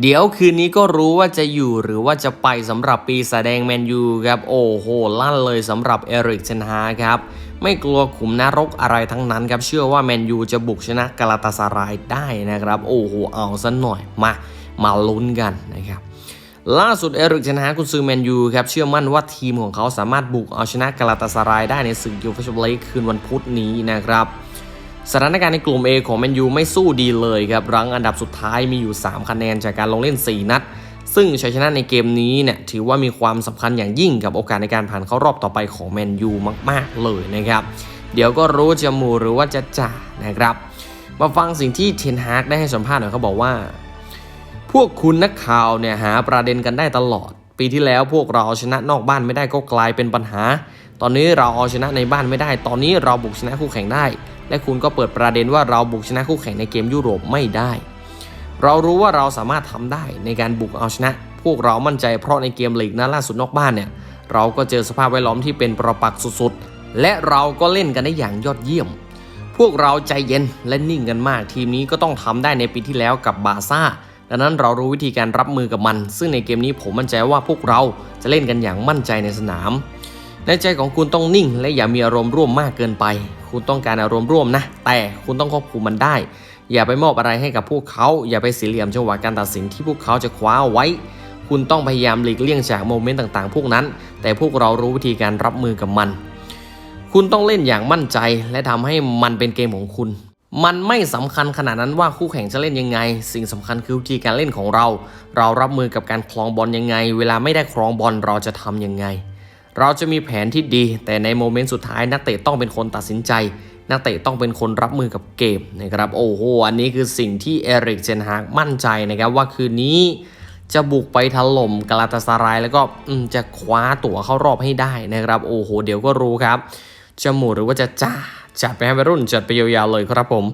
เดี๋ยวคืนนี้ก็รู้ว่าจะอยู่หรือว่าจะไปสำหรับปีแสดงแมนยูครับโอ้โหลั่นเลยสำหรับเอริกเชนฮาครับไม่กลัวขุมนรกอะไรทั้งนั้นครับเชื่อว่าแมนยูจะบุกชนะกาลาตาสารายได้นะครับ โอ้โหเอาซะหน่อยมามาลุ้นกันนะครับล่าสุดเอริกเชนฮากุนซือแมนยูครับเชื่อมั่นว่าทีมของเขาสามารถบุกเอาชนะกาลาตาสารายได้ในศึกยูฟ่าแชมเปี้ยนลีกคืนวันพุธนี้นะครับ สถานการณ์ในกลุ่ม A ของแมนยูไม่สู้ดีเลยครับรั้งอันดับสุดท้ายมีอยู่ 3 คะแนนจากการลงเล่น 4 นัด ซึ่งชัยชนะในเกมนี้เนี่ยถือว่ามีความสำคัญอย่างยิ่งกับโอกาสในการผ่านเข้ารอบต่อไปของแมนยูมาก ๆ เลยนะครับ เดี๋ยวก็รู้จะมูหรือว่าจะจ่านะครับ มาฟังสิ่งที่เทนฮากได้ให้สัมภาษณ์หน่อยเขาบอกว่า พวกคุณนักข่าวเนี่ยหาประเด็นกันได้ตลอด ปีที่แล้วพวกเราเอาชนะนอกบ้านไม่ได้ก็กลายเป็นปัญหา ตอนนี้เราเอาชนะในบ้านไม่ได้ ตอนนี้เราบุกชนะคู่แข่งได้ และคุณก็เปิดประเด็นว่าเราบุกชนะคู่แข่งในเกมยุโรปไม่ได้ เรารู้ว่าเราสามารถทำได้ในการบุกเอาชนะ พวกเรามั่นใจเพราะในเกมลีกนัดล่าสุดนอกบ้านเนี่ยเราก็เจอสภาพแวดล้อมที่เป็นประปักษ์สุดๆ และเราก็เล่นกันได้อย่างยอดเยี่ยม พวกเราใจเย็นและนิ่งกันมาก ทีมนี้ก็ต้องทำได้ในปีที่แล้วกับบาซ่าดังนั้นเรารู้วิธีการรับมือกับมัน ซึ่งในเกมนี้ผมมั่นใจว่าพวกเราจะเล่นกันอย่างมั่นใจในสนาม ในใจของคุณต้องนิ่งและอย่ามีอารมณ์ร่วมมากเกินไป คุณต้องการอารมณ์ร่วมนะ แต่คุณต้องควบคุมมันได้ อย่าไปมอบอะไรให้กับพวกเขา อย่าไปเสียเหลี่ยมจังหวะการตัดสินที่พวกเขาจะคว้าไว้ คุณต้องพยายามหลีกเลี่ยงจากโมเมนต์ต่างๆ พวกนั้น แต่พวกเรารู้วิธีการรับมือกับมัน คุณต้องเล่นอย่างมั่นใจ และทำให้มันเป็นเกมของคุณมันไม่สำคัญขนาดนั้นว่าคู่แข่งจะเล่นยังไง สิ่งสำคัญคือวิธีการเล่นของเรา เรารับมือกับการคลองบอลยังไง เวลาไม่ได้ครองบอลเราจะทำยังไง เราจะมีแผนที่ดี แต่ในโมเมนต์สุดท้ายนักเตะต้องเป็นคนตัดสินใจ นักเตะต้องเป็นคนรับมือกับเกมนะครับโอ้โหอันนี้คือสิ่งที่เอริกเจนฮากมั่นใจนะครับว่าคืนนี้จะบุกไปถล่มกาลาตาสารายแล้วก็จะคว้าตั๋วเข้ารอบให้ได้นะครับโอ้โหเดี๋ยวก็รู้ครับจะหมูหรือว่าจะจ้าจัดไปให้วัยรุ่นจัดไปยาวๆเลยครับผม